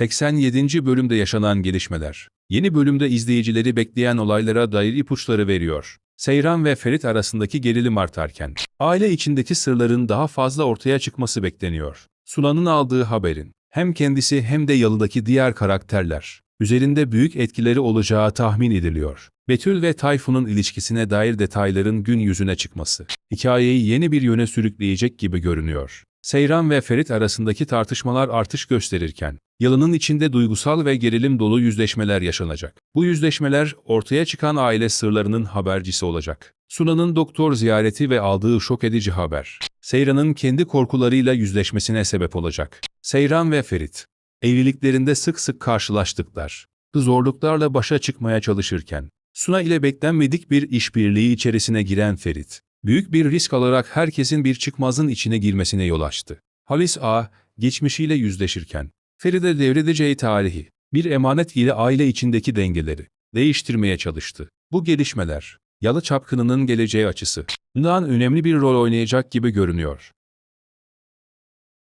87. bölümde yaşanan gelişmeler. Yeni bölümde izleyicileri bekleyen olaylara dair ipuçları veriyor. Seyran ve Ferit arasındaki gerilim artarken, aile içindeki sırların daha fazla ortaya çıkması bekleniyor. Sunan'ın aldığı haberin, hem kendisi hem de yalıdaki diğer karakterler, üzerinde büyük etkileri olacağı tahmin ediliyor. Betül ve Tayfun'un ilişkisine dair detayların gün yüzüne çıkması, hikayeyi yeni bir yöne sürükleyecek gibi görünüyor. Seyran ve Ferit arasındaki tartışmalar artış gösterirken, yılının içinde duygusal ve gerilim dolu yüzleşmeler yaşanacak. Bu yüzleşmeler ortaya çıkan aile sırlarının habercisi olacak. Sunan'ın doktor ziyareti ve aldığı şok edici haber, Seyran'ın kendi korkularıyla yüzleşmesine sebep olacak. Seyran ve Ferit, evliliklerinde sık sık karşılaştıklar. Zorluklarla başa çıkmaya çalışırken, Suna ile beklenmedik bir işbirliği içerisine giren Ferit, büyük bir risk alarak herkesin bir çıkmazın içine girmesine yol açtı. Halis A, geçmişiyle yüzleşirken, Feride devredeceği tarihi, bir emanet ile aile içindeki dengeleri değiştirmeye çalıştı. Bu gelişmeler, Yalı Çapkını'nın geleceği açısı, bundan önemli bir rol oynayacak gibi görünüyor.